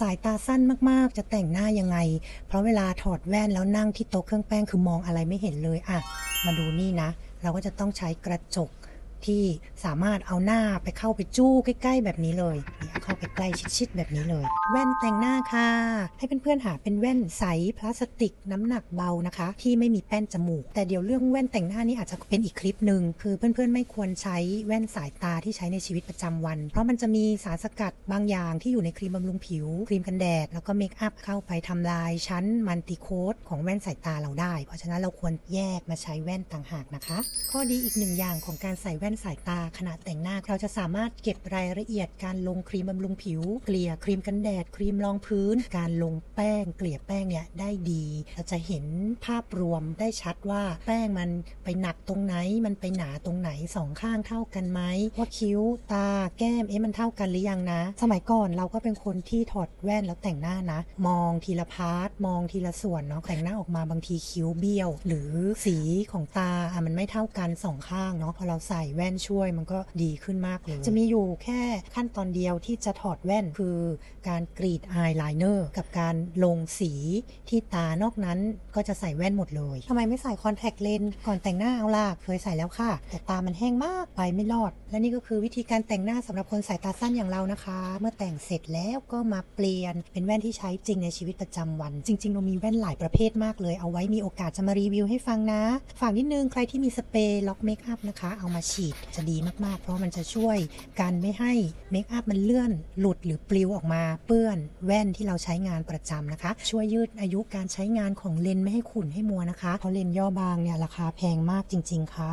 สายตาสั้นมากๆ จะแต่งหน้ายังไง เพราะเวลาถอดแว่นแล้วนั่งที่โต๊ะเครื่องแป้งคือมองอะไรไม่เห็นเลยอะมาดูนี่นะ เราก็จะต้องใช้กระจก ที่สามารถเอาหน้าไปเข้าไปจู้ใกล้ๆ แบบนี้เลยนี่เอาเข้าไปใกล้ชิดๆแบบนี้เลย แว่นแต่งหน้าค่ะ ให้เพื่อนๆหาเป็นแว่นใสพลาสติกน้ำหนักเบานะคะ ที่ไม่มีแป้นจมูก แต่เดี๋ยวเรื่องแว่นแต่งหน้านี่อาจจะเป็นอีกคลิปหนึ่งคือเพื่อนๆไม่ควรใช้แว่นสายตาที่ใช้ในชีวิตประจำวัน เพราะมันจะมีสารสกัดบางอย่างที่อยู่ในครีมบำรุงผิว ครีมกันแดด แล้วก็เมคอัพเข้าไปทำลายชั้นมันติโคตของแว่นสายตาเราได้ เพราะฉะนั้นเราควรแยกมาใช้แว่นต่างหากนะคะ ข้อดีอีกหนึ่งอย่างของการใส่แว่นสายตาขณะแต่งหน้า เราจะสามารถเก็บรายละเอียดการลงครีมบำรุงผิว เกลี่ยครีมกันแดด ครีมรองพื้น การลงแป้ง เกลี่ยแป้งเนี่ยได้ดี เราจะเห็นภาพรวมได้ชัดว่าแป้งมันไปหนักตรงไหน มันไปหนาตรงไหนสองข้างเท่ากันไหม ว่าคิ้วตาแก้มเอ๊ะมันเท่ากันหรือยังนะ สมัยก่อนเราก็เป็นคนที่ถอดแว่นแล้วแต่งหน้านะ มองทีละพาร์ทมองทีละส่วนเนาะแต่งหน้าออกมาบางทีคิ้วเบี้ยว หรือสีของตาอะมันไม่เท่ากันสองข้างเนาะพอเราใส่แว่นช่วยมันก็ดีขึ้นมากเลย จะมีอยู่แค่ขั้นตอนเดียวที่จะถอดแว่นคือการกรีดอายไลเนอร์กับการลงสีที่ตานอกนั้นก็จะใส่แว่นหมดเลยทำไมไม่ใส่คอนแทคเลนส์ก่อนแต่งหน้าเอาล่ะเคยใส่แล้วค่ะ แต่ตามันแห้งมากไปไม่รอด และนี่ก็คือวิธีการแต่งหน้าสำหรับคนสายตาสั้นอย่างเรานะคะ เมื่อแต่งเสร็จแล้วก็มาเปลี่ยนเป็นแว่นที่ใช้จริงในชีวิตประจำวัน จริง ๆ เรามีแว่นหลายประเภทมากเลย เอาไว้มีโอกาสจะมารีวิวให้ฟังนะ ฝากนิดนึงใครที่มีสเปรย์ล็อกเมคอัพนะคะ เอามาฉีดจะดีมากๆ เพราะมันจะช่วยกันไม่ให้เมคอัพมันเลื่อนหลุดหรือปลิวออกมาเปื้อนแว่นที่เราใช้งานประจำนะคะ ช่วยยืดอายุการใช้งานของเลนส์ไม่ให้ขุ่นให้มัวนะคะเพราะเลนส์ย่อบางเนี่ยราคาแพงมากจริง ๆ ค่ะ